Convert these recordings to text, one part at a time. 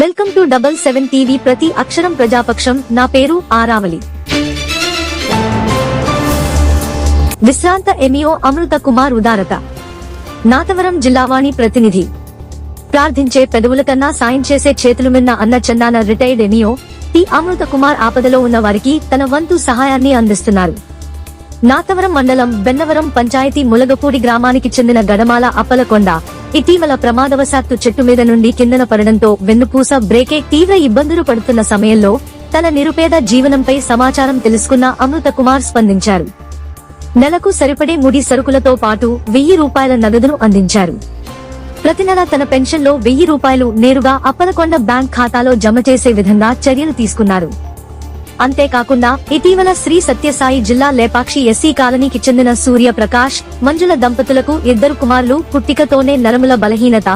Welcome to double seven TV ప్రతి అక్షరం ప్రజాపక్షం. నా పేరు ఆరావళి. విశ్రాంత ఎమియో అమృత కుమార్ ఉదారత. నాతవరం జిల్లావాణి ప్రతినిధి. ప్రార్థించే పెదవుల కన్నా సాయం చేసే చేతులు మిన్న అన్న చందాన రిటైర్డ్ ఎమియో టి అమృత కుమార్ ఆపదలో ఉన్న వారికి తన వంతు సహాయాన్ని అందిస్తున్నారు. నాతవరం మండలం బెన్నవరం పంచాయతీ ములగపూడి గ్రామానికి చెందిన గడమాల అప్పలకొండ. ఇటీవల ప్రమాదవశాత్తు చెట్టు మీద నుండి కిందన పడడంతో వెన్నుపూస బ్రేకే తీవ్ర ఇబ్బందులు పడుతున్న సమయంలో తన నిరుపేద జీవనంపై సమాచారం తెలుసుకున్న అమృత కుమార్ స్పందించారు. నెలకు సరిపడే ముడి సరుకులతో పాటు వెయ్యి రూపాయల నగదును అందించారు. ప్రతి నెల తన పెన్షన్లో వెయ్యి రూపాయలు నేరుగా అప్పలకొండ బ్యాంక్ ఖాతాలో జమ చేసే విధంగా చర్యలు తీసుకున్నారు. అంతేకాకుండా ఇటీవల శ్రీ సత్యసాయి జిల్లా లేపాక్షి ఎస్సీ కాలనీకి చెందిన సూర్య ప్రకాష్ మంజుల దంపతులకు ఇద్దరు కుమారులు పుట్టికతోనే నరముల బలహీనత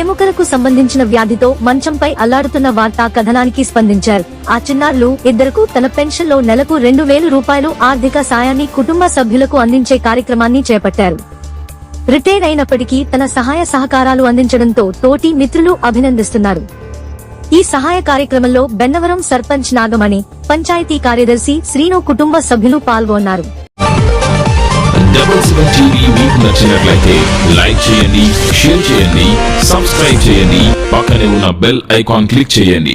ఎముకలకు సంబంధించిన వ్యాధితో మంచంపై అల్లాడుతున్న వార్తా కథనానికి స్పందించారు. ఆ చిన్నారులు ఇద్దరుకు తన పెన్షన్లో నెలకు రెండు వేలు రూపాయలు ఆర్థిక సాయాన్ని కుటుంబ సభ్యులకు అందించే కార్యక్రమాన్ని చేపట్టారు. రిటైర్ అయినప్పటికీ తన సహాయ సహకారాలు అందించడంతో తోటి మిత్రులు అభినందిస్తున్నారు. ఈ సహాయ కార్యక్రమంలో బెన్నవరం సర్పంచ్ నాగమణి పంచాయతీ కార్యదర్శి శ్రీను కుటుంబ సభ్యులు పాల్గొన్నారు. నచ్చినట్లయితే లైక్ చేయండి షేర్ చేయండి సబ్స్క్రైబ్ చేయండి పక్కనే ఉన్న బెల్ ఐకాన్ క్లిక్ చేయండి.